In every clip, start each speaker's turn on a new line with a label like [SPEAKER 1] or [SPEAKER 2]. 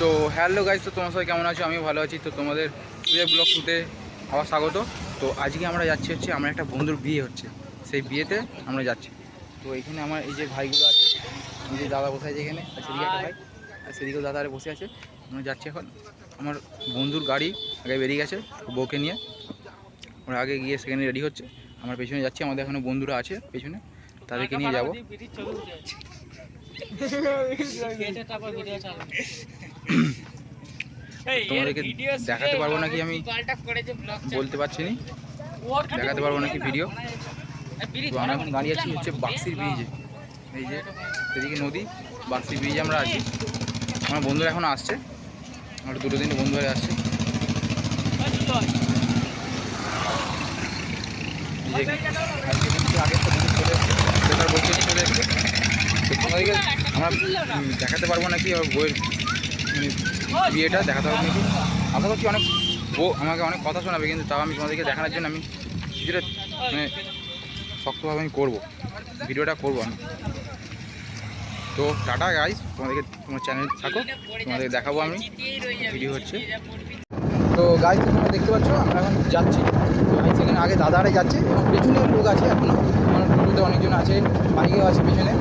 [SPEAKER 1] তো hello guys তো তোমার সবাই কেমন আছো? আমি ভালো আছি। তো তোমাদের প্রিয় ব্লগ শুতে আবার স্বাগত। তো আজকে আমরা যাচ্ছি হচ্ছে আমার একটা বন্ধুর বিয়ে হচ্ছে। সেই বিয়েতে আমরা যাচ্ছি। তো এখানে আমার এই যে ভাইগুলো আছে এই যে দাদা বসে আছে এখানে আর সেদিকে একটা ভাই আর সেদিকেও দাদা আরে বসে আছে। আমরা যাচ্ছি এখন। আমার বন্ধুর গাড়ি আগে বেরিয়ে গেছে বউকে নিয়ে। ওরা আগে গিয়ে সেখানে রেডি হচ্ছে। আমার পেছনে যাচ্ছি আমাদের এখনও বন্ধুরা আছে পেছনে। তাদেরকে নিয়ে যাব। তোমাদেরকে দেখাতে পারব নাকি আমি বলতে পারছি না? দেখাতে পারব নাকি ভিডিও তো আমরা এখন দাঁড়িয়ে আছি হচ্ছে বাক্সির ব্রিজে এই যে এদিকে নদী বাক্সির ব্রিজে আমরা আছি। আমার বন্ধুরা এখন আসছে। আমার দুটো দিন বন্ধু হয়ে আসছে। এই যে আজকে কিন্তু আগে চলে এসছে। চলে এসছে। আমরা দেখাতে পারব নাকি? বইয়ের বিয়েটা দেখাতে হবে নাকি? আশা করছি অনেক বউ আমাকে অনেক কথা শোনাবে, কিন্তু তাও আমি তোমাদেরকে দেখানোর জন্য আমি কিছুটা মানে শক্তভাবে আমি করব। ভিডিওটা করব আমি। তো টাটা গাইস তোমাদেরকে তোমার চ্যানেল থাকো তোমাদেরকে দেখাবো আমি। ভিডিও হচ্ছে। তো গাইস তোমরা দেখতে পাচ্ছ, আমরা এখন যাচ্ছি। গাইস এখানে আগে দাদারে যাচ্ছে, এবং পেছনে লোক আছে এখনও আমার টোটোতে অনেকজন আছে, বাইকেও আছে পেছনে।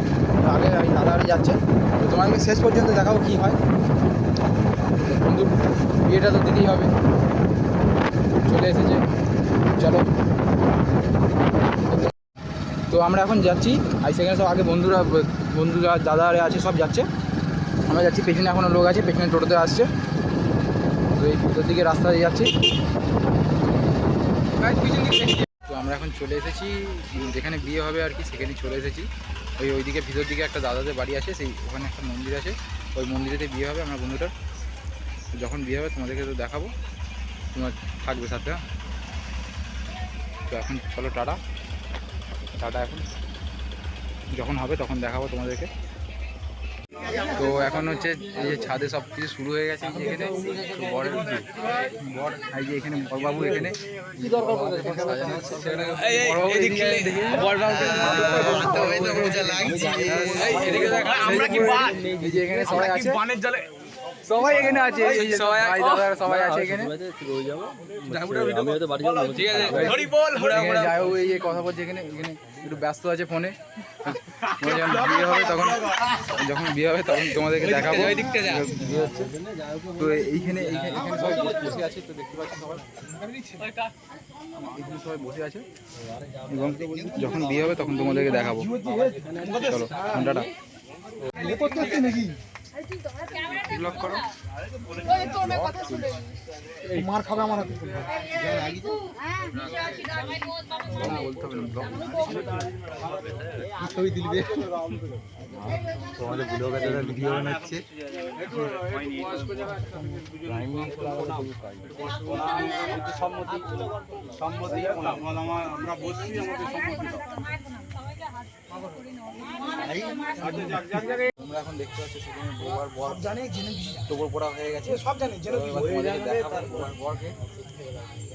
[SPEAKER 1] আগে আমি দাদারে যাচ্ছে। তো তোমাদেরকে শেষ পর্যন্ত দেখাবো কী হয়। বন্ধু, বিয়েটা তো দিতেই হবে। চলে এসেছে। চলো। তো আমরা এখন যাচ্ছি। আর সেখানে সব আগে বন্ধুরা বন্ধুরা, দাদারে আছে, সব যাচ্ছে। আমরা যাচ্ছি, পেছনে এখনও লোক আছে, পেছনে টোটোতে আসছে। তো এই ভিতর দিকে রাস্তা দিয়ে যাচ্ছি। তো আমরা এখন চলে এসেছি। যেখানে বিয়ে হবে আর কি সেখানে চলে এসেছি। ওই ওইদিকে ভিতর দিকে একটা দাদাদের বাড়ি আছে, সেই ওখানে একটা মন্দির আছে। ওই মন্দিরেতে বিয়ে হবে আমার বন্ধুটার। যখন বিয়ে হবে তোমাদেরকে তো দেখাবো। তোমার থাকবে সাথে হ্যাঁ? তো এখন চলো টাটা। টাটা এখন। যখন হবে তখন দেখাবো তোমাদেরকে। তো এখন হচ্ছে এই যে ছাদে সব কিছু শুরু হয়ে গেছে এখানে তো বরের বর এই যে এখানে বরবাবু এখানে বড়বাবু এই যে এখানে সবাই আছে সবাই এখানে আছে দাদারা সবাই আছে এখানে যাই হোক কথা বলছে এখানে এখানে একটু ব্যস্ত আছে ফোনে যখন বিয়ে হবে তখন যখন বিয়ে হবে তখন তোমাদেরকে দেখাবো। বিয়ে হচ্ছে তো এইখানে এইখানে এখানে সবাই বসে আছে তো দেখতে পাচ্ছি সবাই? এখানে সবাই বসে আছে। এবং যখন বিয়ে হবে তখন তোমাদেরকে দেখাবো। চলো ঘন্টাটা
[SPEAKER 2] মার খাবে আমার হাতে।
[SPEAKER 1] বলতে হবে না
[SPEAKER 2] ছবি দিলবে
[SPEAKER 3] তোমাদের ব্লগে যারা ভিডিও বানাচ্ছে
[SPEAKER 1] তোমরা এখন দেখতে পাচ্ছি সেখানে বোবার বর।
[SPEAKER 2] জানে জেনে
[SPEAKER 1] টোপর পড়া হয়ে গেছে।
[SPEAKER 2] সব জানে জেনে
[SPEAKER 1] বরকে।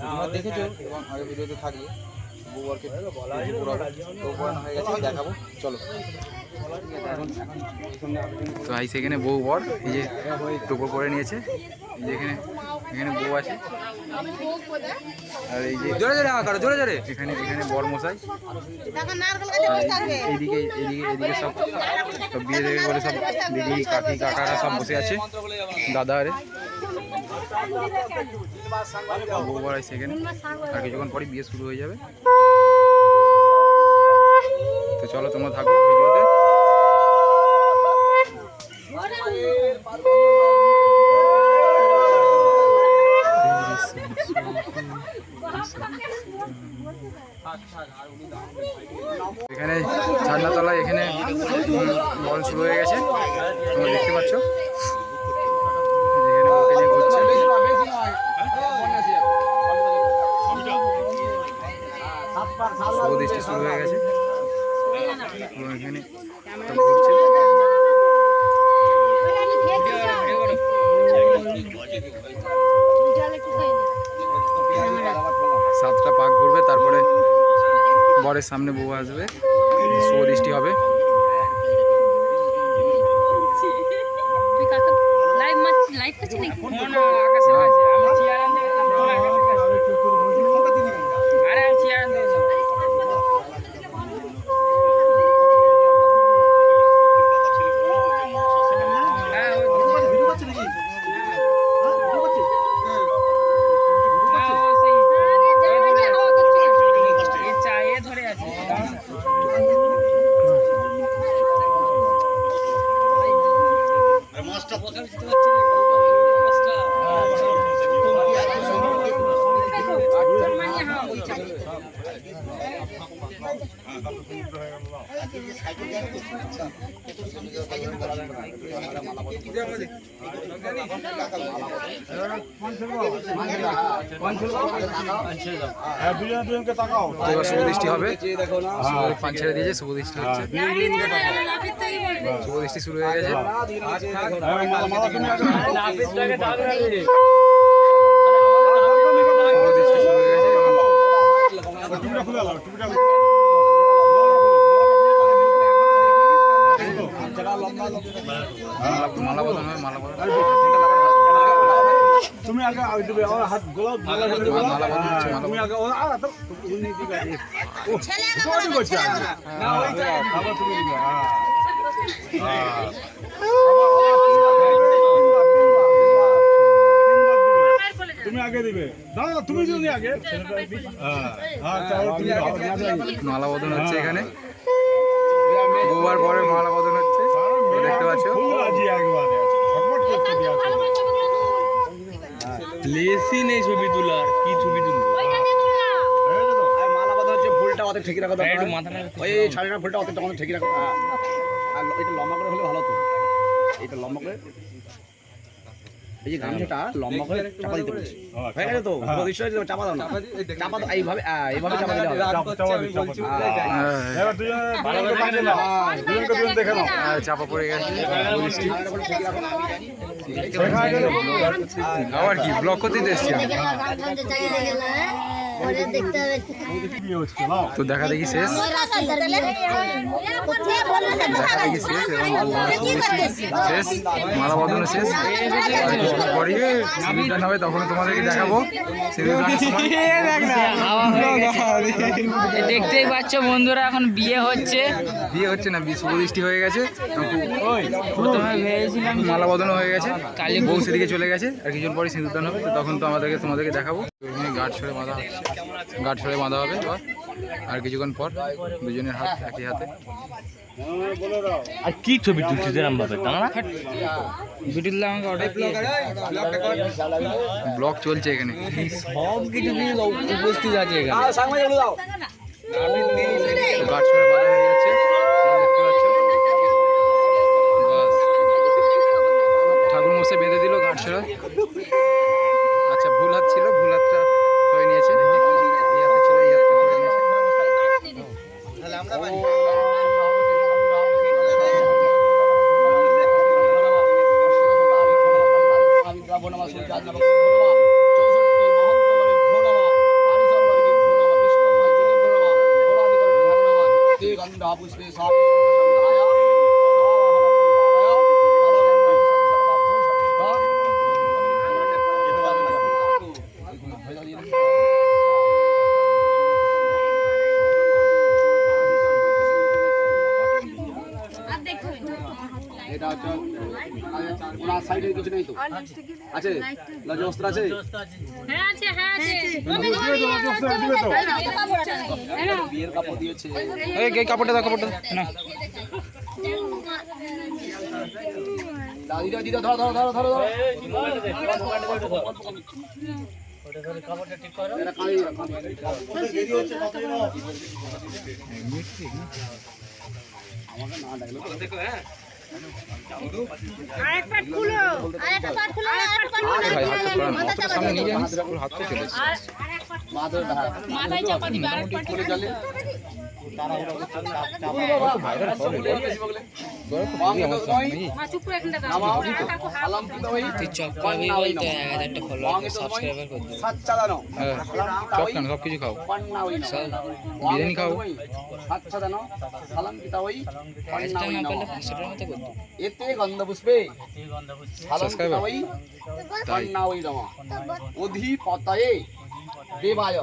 [SPEAKER 1] তোমরা দেখেছ এবং আগে ভিডিওতে থাকবে। বউ বরকে টোপর পড়াবে টোপর পড়ানো হয়ে গেছে দেখাবো চলো। তো আই সেখানে বউ বর এই যে টোপর পরে নিয়েছে এই যে এখানে এখানে বউ আছে। আর এই যে জোরে জোরে আকার জোরে জোরে। এখানে এখানে বর মশাই এইদিকে এইদিকে এইদিকে সব সব বিয়ে দেবে বলে সব দিদি কাকি কাকারা সব বসে আছে। দাদা আরে। সেখানে আর কিছুক্ষণ পরে বিয়ে শুরু হয়ে যাবে। তো চলো তোমরা থাকো ভিডিওতে এখানে ছাদনাতলায় এখানে উম, বল শুরু হয়ে গেছে তোমরা দেখতে পাচ্ছ এখানে ওকে নিয়ে ঘুরছে শুভ দৃষ্টি শুরু হয়ে গেছে এবং এখানে সব ঘুরছে সাতটা পাক ঘুরবে তারপরে বরের সামনে বউ আসবে। শুভ দৃষ্টি হবে।
[SPEAKER 4] আকাশে আছে আমি চেয়ার আনতে গেলাম ফোন আকাশে আছে আরে আমি চেয়ার আনতে গেলাম হ্যাঁ ওই না, ও সেই এ ধরে আছে। এ চা- এ ধরে আছে
[SPEAKER 1] তো এবার শুভ দৃষ্টি হবে পান ছেড়ে দিয়েছে শুভ দৃষ্টি হচ্ছে শুভ শুরু হয়ে গেছে। শুভ দৃষ্টি শুরু হয়ে গেছে এবং মালা- মালা বদল হবে মালা বদল
[SPEAKER 3] তুমি আগে আগে দিবে আমার হাত গোলাপ মালা করে দেবে
[SPEAKER 1] মালা বদল হচ্ছে মালা
[SPEAKER 3] তুমি
[SPEAKER 1] বদল।
[SPEAKER 3] আগে ও আর তো উনি দিবে ও তুমি করছ না ওই আবার তুমি দিবে হ্যাঁ তুমি আগে দিবে দাদা তুমি যদি আগে হ্যাঁ হ্যাঁ তাহলে তুমি দাও।
[SPEAKER 1] মালা বদল হচ্ছে এখানে। গোবার পরে মালা বদল হচ্ছে। দেখতে পাচ্ছ।
[SPEAKER 4] লেসি নেই ছবি তোলার কি ছবি তুলবো?
[SPEAKER 2] আর মালা বাঁধা হচ্ছে ফুলটা অত ঠিক রাখা দরকার
[SPEAKER 4] মাথা
[SPEAKER 2] ওই শাড়িটা ফুলটা অত ঠিক রাখা। হ্যাঁ। আর এটা লম্বা করে হলে ভালো তো এটা লম্বা করে এই যে গামছাটা লম্বা করে চাপা দিতে বলছি। হয়ে গেছে তো? চাপা। দাও না। চাপা দাও এইভাবে এইভাবে চাপা দিলে হবে।
[SPEAKER 3] চাপা চাপা।
[SPEAKER 1] হ্যাঁ,
[SPEAKER 3] নাও।
[SPEAKER 1] আর পড়ে গেছে। আবার কি? ব্লক করতে এসছি আমি।
[SPEAKER 5] দেখতে হবে।
[SPEAKER 3] কি হচ্ছে নাও
[SPEAKER 1] তো দেখা দেখি শেষ। দেখা দেখি শেষ। এবং শেষ মালা বদল শেষ। কিছুক্ষণ পরই সিঁদুরদান হবে তখন তোমাদেরকে দেখাবো।
[SPEAKER 4] দেখতেই পাচ্ছ বন্ধুরা এখন বিয়ে হচ্ছে।
[SPEAKER 1] বিয়ে হচ্ছে না শুভ দৃষ্টি হয়ে গেছে।
[SPEAKER 4] প্রথমে ভেবেছিলাম
[SPEAKER 1] মালা বদল হয়ে গেছে। কালী বউ সেদিকে চলে গেছে আর কিছুদিন পরে সিঁদুরদান হবে তো তখন তো আমাদেরকে তোমাদেরকে দেখাবো। এখানে গাঢ় ছড়ে বাঁধা হচ্ছে। গাঢ় ছড়ে বাঁধা হবে এবার। আর কিছুক্ষণ পর দুজনের হাত একই হাতে।
[SPEAKER 6] আর কি ছবি তুলছিস এরম ভাবে
[SPEAKER 4] আমাকে অর্ডার
[SPEAKER 1] ব্লগ চলছে এখানে।
[SPEAKER 4] সব কিছু উপস্থিত আছে এখানে।
[SPEAKER 1] তো গাঢ় ছড়ে বাঁধা হয়ে যাচ্ছে। দেখতে পাচ্ছ? বাস। ঠাকুর মশাই বেঁধে দিল গাঢ় ছড়া।
[SPEAKER 2] এটা আছে? লজ অস্ত্র আছে?
[SPEAKER 7] হ্যাঁ আছে হ্যাঁ আছে।
[SPEAKER 2] বিয়ের কাপড় দিয়েছে।
[SPEAKER 1] এই এই কাপড়টা দাও কাপড়টা। না।
[SPEAKER 2] দিদা দিদা ধরো ধরো ধরো ধরো ধরো। এটা কালি
[SPEAKER 5] আরেকটা খুলো আরেকটা পাট খুলো আরেকটা
[SPEAKER 7] মাথায় চাপা দিবে। আর
[SPEAKER 4] এক ফলোয়ার সাবস্ক্রাইবার করে দিবি
[SPEAKER 2] সাচ্চাদানো
[SPEAKER 1] হ্যাঁ সব কেন সব কিছু খাও বিরিয়ানি
[SPEAKER 2] এতে গন্ধ পুষ্পে। সালাম নমঃ অধিপতয়ে। দেবায়।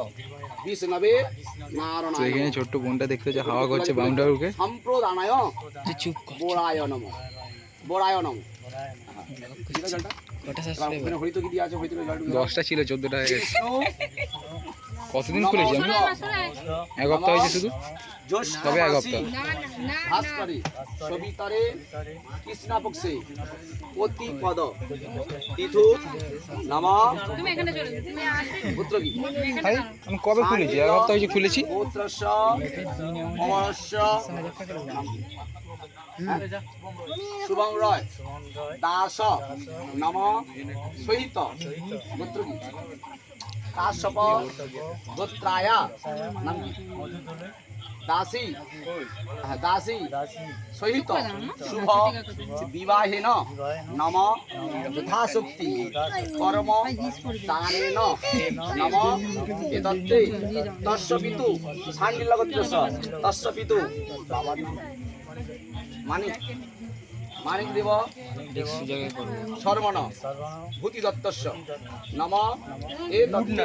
[SPEAKER 1] তো এখানে ছোট্ট বোনটা দেখতে যে হাওয়া করছে বাউন্ডারুকে।
[SPEAKER 2] সম্প্রদানায়।
[SPEAKER 4] চুপ কর।
[SPEAKER 2] বোরায় নম বোরায় নম।
[SPEAKER 1] দশটা ছিল চোদ্দটা হয়ে গেছে। কতদিন খুলেছি আমি এক সপ্তাহ হয়েছে শুধু? তবে এক সপ্তাহ।
[SPEAKER 2] ভাস্করে সবিতারে কৃষ্ণা পক্ষে অতি পদ। তিথু নাম
[SPEAKER 7] তুমি এখানে চলে যাও তুমি আসবে।
[SPEAKER 2] পুত্র কি
[SPEAKER 1] ভাই আমি কবে খুলেছি? এক সপ্তাহ হয়েছে খুলেছি?
[SPEAKER 2] পুত্রস্য অমরস্য। শুভং রয় দাস নাম সহিত। কি কাশ্যপ গোত্রায়া দাসী দাসী সহিত শুভ বিবাহেন নম যথাশক্তি কর্ম দানেন নম এতত্তে তস্য পিতু বাবার নাম মানিক দেব। সর্বণ ভূতি দত্তস্য নম। এ দত্ত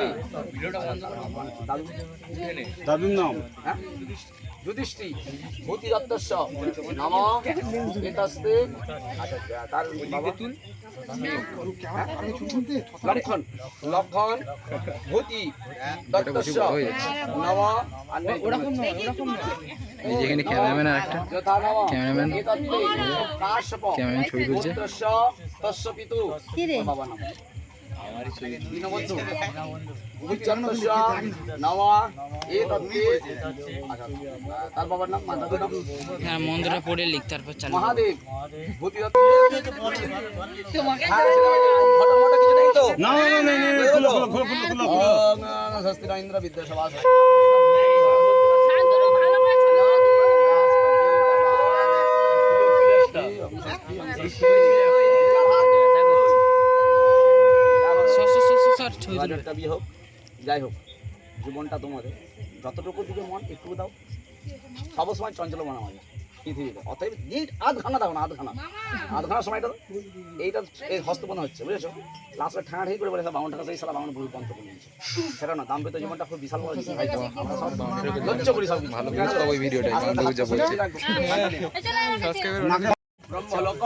[SPEAKER 2] দাদু।
[SPEAKER 3] দাদুর নাম।
[SPEAKER 2] হ্যাঁ? যুধিষ্ঠি ভূতি দত্তস্য নম এতস্তে। তার বাবা। হ্যাঁ? লক্ষণ লক্ষণ ভূতি দত্তস্য। নম আর নেই।
[SPEAKER 1] এই যে এখানে ক্যামেরাম্যান আর একটা। ক্যামেরাম্যান।
[SPEAKER 2] কাশ্যপ
[SPEAKER 1] ক্যামেরাম্যান ছবি তুলছে।
[SPEAKER 2] তস্য পিতু। বাবা নাম আচ্ছা
[SPEAKER 4] হ্যাঁ মন্ত্রটা পড়ে লিখ তারপর চালু।
[SPEAKER 2] মহাদেব না না
[SPEAKER 7] না
[SPEAKER 2] না না না না
[SPEAKER 3] না না না না না, না, খুলো খুলো খুলো খুলো খুলো খুলো
[SPEAKER 2] ওম স্বস্তি ইন্দ্র বিদ্যাসভা
[SPEAKER 7] শান্তনু ভালো করে ছবি
[SPEAKER 4] সর সর সর, সর সর
[SPEAKER 2] বাজারটা বিয়ে হোক যাই হোক জীবনটা তোমাদের। যতটুকু দিকে মন একটু দাও। সবসময় চঞ্চল মন আমাদের পৃথিবীতে। অতএব নিট আধ ঘণ্টা দাও না আধ ঘণ্টা আধ ঘণ্টা সময়টা এইটা এই হস্তপনা হচ্ছে বুঝেছ? লাস্টে ঠাঁড়া ঠাই করে বলেছে বাউন টাকা সেই সালা বাউন ভুল পন্থ করে নিয়েছে। সেটা না দাম্পিত জীবনটা খুব বিশাল বড় জিনিস। ভাই, আমরা সব লজ্জা করি সব
[SPEAKER 1] ভালো করে সব ওই ভিডিওটাই বাউন্ডারু যা বলছে।
[SPEAKER 2] ব্রহ্মলোক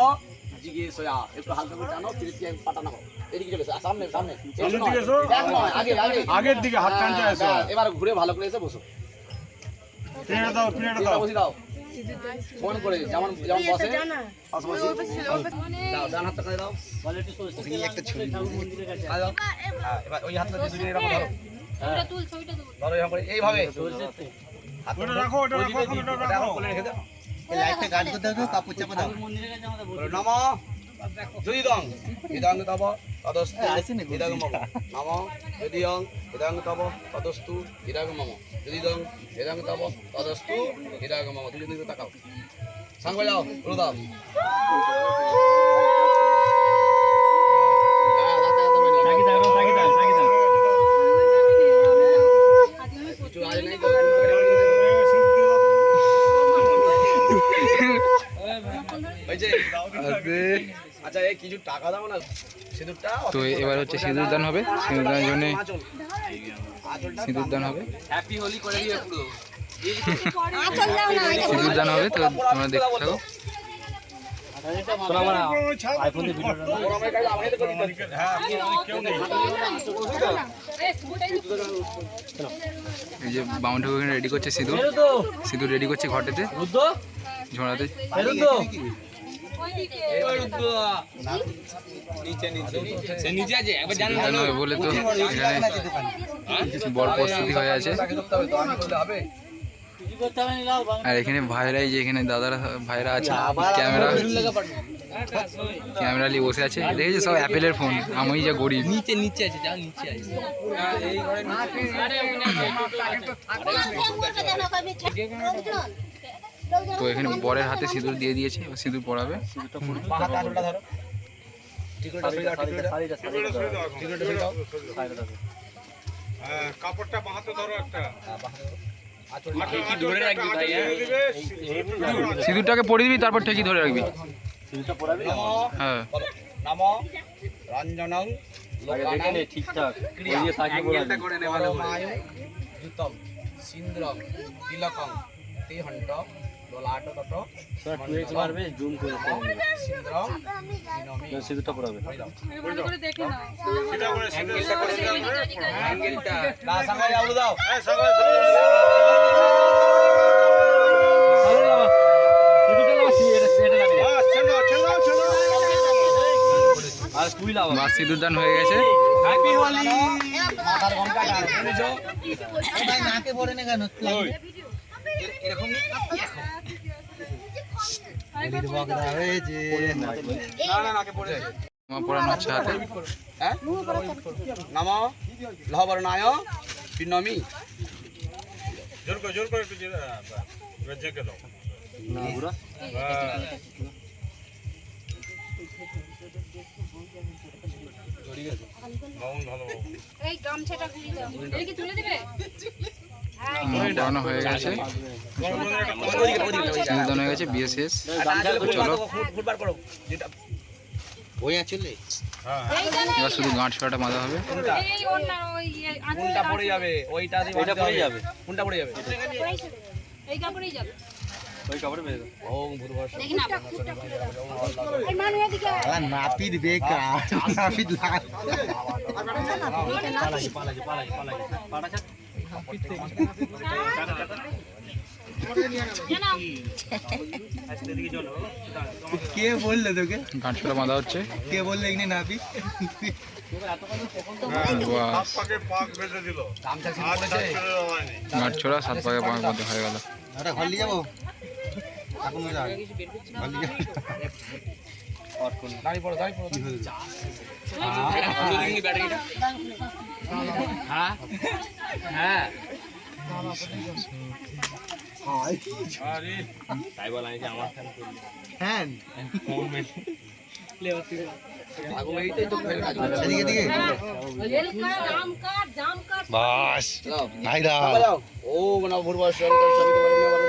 [SPEAKER 2] জিজ্ঞেস একটু হালকা করে টানো তৃতীয় পাটা নাও এদিকে চলে এসো, সামনে সামনে।
[SPEAKER 3] সামনের দিকে এসো।
[SPEAKER 2] নয়, ব্যাক নয়, আগে আগে।
[SPEAKER 3] আগের দিকে হাত টানতে
[SPEAKER 2] হ্যাঁ,
[SPEAKER 3] আসো
[SPEAKER 2] হ্যাঁ, এবার ঘুরে ভালো করে এসে বসো।
[SPEAKER 3] প্লেটটা দাও প্লেটটা দাও।
[SPEAKER 2] বসি দাও। ফোন করে যেমন যেমন বসে। পাশাপাশি দাও ডান হাতটা করে দাও। একটা ছবি। দাও। হ্যাঁ, এবার ওই হাতটা দিয়ে দুজনে এরকম ধরো।
[SPEAKER 7] ছবিটা তুল ছবিটা তুল
[SPEAKER 2] ধরো এরকম করে এইভাবে
[SPEAKER 3] ওটা রাখো রাখো রাখো।
[SPEAKER 2] রেখে দাও। নম যদি দং ইদং তব তদস্তু ইদং মম। মম যদি অং ইদং তব তদস্তু ইদং মম। যদি দং ইদং তব তদস্তু ইদং মম। তুমি দিকে তাকাও। সাং যাও বলো কিছু টাকা দাও না সিঁদুরটা
[SPEAKER 1] তো এবার হচ্ছে সিঁদুর দান হবে সিঁদুর দানের জন্য সিঁদুর দান হবে।
[SPEAKER 2] হ্যাপি হোলি করে দিয়ে পুরো।
[SPEAKER 1] সিঁদুর দান হবে তো তোমরা দেখতে থাকো।
[SPEAKER 3] হ্যাঁ
[SPEAKER 7] এই
[SPEAKER 1] যে বাউন্ডারি ওখানে রেডি করছে সিঁদুর। সিঁদুর রেডি করছে ঘটেতে ঝোড়াতে। বলে তো এখানে বড় প্রস্তুতি হয়ে আছে আর এখানে ভাইরাই যে এখানে দাদারা ভাইরা আছে ক্যামেরা ক্যামেরা নিয়ে বসে আছে। দেখেছ সব অ্যাপেলের ফোন আমি যা গরিব।
[SPEAKER 4] নিচে নিচে আছে যাও নিচে আছে।
[SPEAKER 1] তো এখানে বরের হাতে সিঁদুর দিয়ে দিয়েছে সিঁদুর পরাবে।
[SPEAKER 2] পা হাতে আঁচলটা ধরো টিকুলটা সরিয়ে দাও টিকুলটা টিকুলটা সরিয়ে দাও
[SPEAKER 3] কাপড়টা বাঁহাতে ধরো একটা
[SPEAKER 2] আঁচলটা
[SPEAKER 3] কি ধরে রাখবি ভাই
[SPEAKER 1] সিঁদুরটাকে পরে দিবি, তারপর ঠিকই ধরে রাখবি। হ্যাঁ।
[SPEAKER 6] ঠিকঠাক
[SPEAKER 2] তত
[SPEAKER 6] মারবে জুম করে।
[SPEAKER 2] সিন্দ্রম দিনমি
[SPEAKER 6] সিঁদুরটা পড়াবে।
[SPEAKER 7] ভালো করে দেখে নাও।
[SPEAKER 3] সেটা করে সেটা করে
[SPEAKER 2] অ্যাঙ্গেলটা না সাঙ্গা যাব দাও।
[SPEAKER 3] এই সবাই হ্যাঁ
[SPEAKER 1] দান হয়ে গেছে।
[SPEAKER 2] হ্যাপি হোলি মাথার ঘন্টাটা শুনেছো এরকম নাকে পড়ে
[SPEAKER 1] হাতে
[SPEAKER 2] হ্যাঁ? নম লহবর্ণায় পিনমি।
[SPEAKER 3] জোর করে জোর করে একটু জেঁকে দাও।
[SPEAKER 7] এই গামছাটা খুলে দাও। কি তুলে দিবে?
[SPEAKER 1] আমার হয়ে গেছে। হয়ে গেছে বিয়ে শেষ
[SPEAKER 2] চলো।
[SPEAKER 3] হ্যাঁ
[SPEAKER 1] এবার শুধু গাঁট ছড়াটা বাঁধা হবে।
[SPEAKER 2] পড়ে যাবে? ওইটা
[SPEAKER 6] পড়ে যাবে।
[SPEAKER 2] কোনটা পড়ে যাবে?
[SPEAKER 7] এই কাপড়েই যাবে।
[SPEAKER 6] ওই কাপড়ে বেঁধে দাও
[SPEAKER 2] ওম ভূর্ভুবস্সুঃ
[SPEAKER 7] দেখি না এই মানু এদিকে আয়।
[SPEAKER 6] নাপিত বেকার নাপিত। কে বললে তোকে?
[SPEAKER 1] গাঁট ছড়া বাঁধা হচ্ছে।
[SPEAKER 6] কে বললে এখানে
[SPEAKER 3] হয়নি।
[SPEAKER 1] গাঁট ছড়া সাত পাকে পাঁচ মধ্যে হয়ে গেল।
[SPEAKER 6] ঘর যাব?
[SPEAKER 2] দাঁড়িয়ে পড়ো দাঁড়িয়ে পড়ো। হ্যাঁ। হ্যাঁ
[SPEAKER 6] হ্যাঁ বাস নাই দা
[SPEAKER 2] ভূর্ভুবস্সুঃ সবিতুর্বরেণ্যং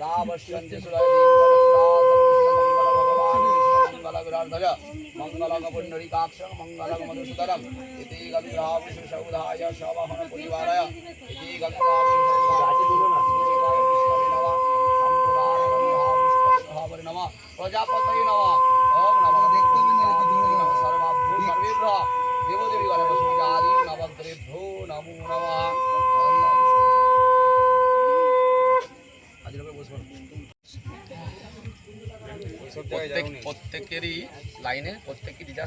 [SPEAKER 2] ভর্গো ধীমহি ওম নমঃ গন্ধাং ভালো ফ্যান রাবশ্যন্তি সুরাদীমঙ্গলভগবান মঙ্গলকপুণ্ডরিকাক্ষ মঙ্গলক মধুসূদনম ইতি গন্ধাবিশুষৌধায় শবহন পরিবারায় ইতি গন্ধাবিশুষৌধায় নমঃ প্রজাপতয়ে নমঃ ওম প্রত্যেক প্রত্যেকেরই লাইনে প্রত্যেকেরই যা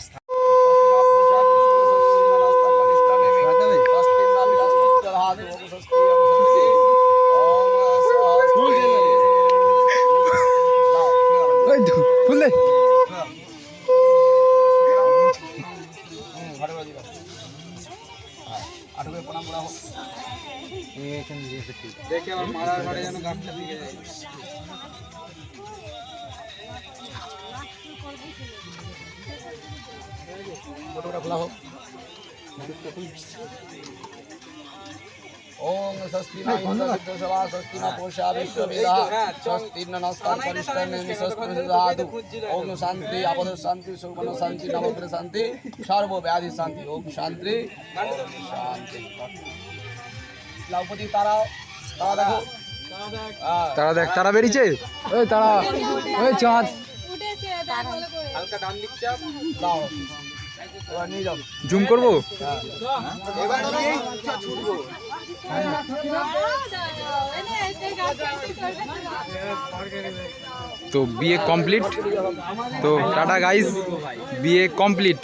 [SPEAKER 2] শান্তি আপদ শান্তি সুবন শান্তি নবগ্র শান্তি সর্ব শান্তি ওম শান্তি তারা দেখো
[SPEAKER 1] তারা দেখ তারা বেরিয়েছে ওই তারা ওই চাঁদ
[SPEAKER 2] হালকা ডান দিক চাপ নিয়ে
[SPEAKER 1] জুম করব
[SPEAKER 2] এবার ছুটবো
[SPEAKER 1] তো বিয়ে কমপ্লিট তো টাটা গাইস বিয়ে কমপ্লিট